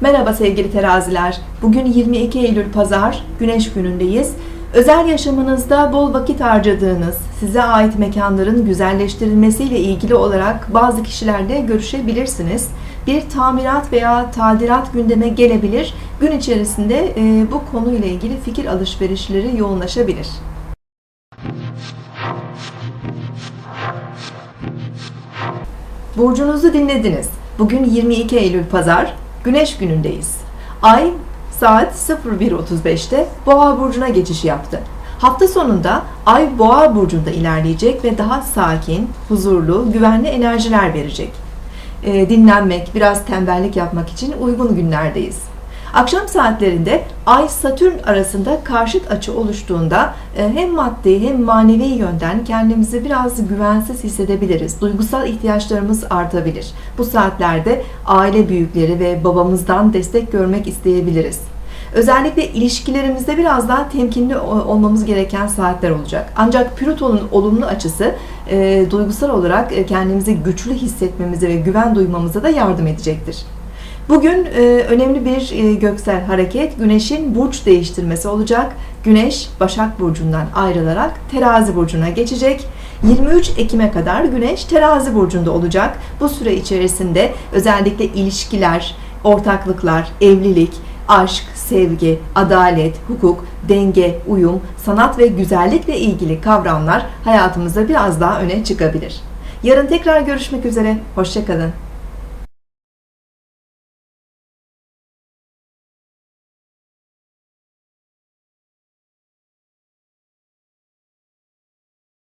Merhaba sevgili teraziler. Bugün 22 Eylül Pazar, Güneş günündeyiz. Özel yaşamınızda bol vakit harcadığınız, size ait mekanların güzelleştirilmesiyle ilgili olarak bazı kişilerle görüşebilirsiniz. Bir tamirat veya tadilat gündeme gelebilir. Gün içerisinde e, bu konuyla ilgili fikir alışverişleri yoğunlaşabilir. Burcunuzu dinlediniz. Bugün 22 Eylül Pazar, Güneş günündeyiz. Ay saat 01.35'te Boğa burcuna geçiş yaptı. Hafta sonunda Ay Boğa burcunda ilerleyecek ve daha sakin, huzurlu, güvenli enerjiler verecek. Ee, dinlenmek, biraz tembellik yapmak için uygun günlerdeyiz. Akşam saatlerinde Ay Satürn arasında karşıt açı oluştuğunda e, hem maddi hem manevi yönden kendimizi biraz güvensiz hissedebiliriz. Duygusal ihtiyaçlarımız artabilir. Bu saatlerde aile büyükleri ve babamızdan destek görmek isteyebiliriz. Özellikle ilişkilerimizde biraz daha temkinli olmamız gereken saatler olacak. Ancak Plüton'un olumlu açısı e, duygusal olarak kendimizi güçlü hissetmemize ve güven duymamıza da yardım edecektir. Bugün e, önemli bir e, göksel hareket Güneş'in burç değiştirmesi olacak. Güneş Başak Burcu'ndan ayrılarak Terazi Burcu'na geçecek. 23 Ekim'e kadar Güneş Terazi Burcu'nda olacak. Bu süre içerisinde özellikle ilişkiler, ortaklıklar, evlilik, aşk, sevgi, adalet, hukuk, denge, uyum, sanat ve güzellikle ilgili kavramlar hayatımızda biraz daha öne çıkabilir. Yarın tekrar görüşmek üzere. Hoşçakalın.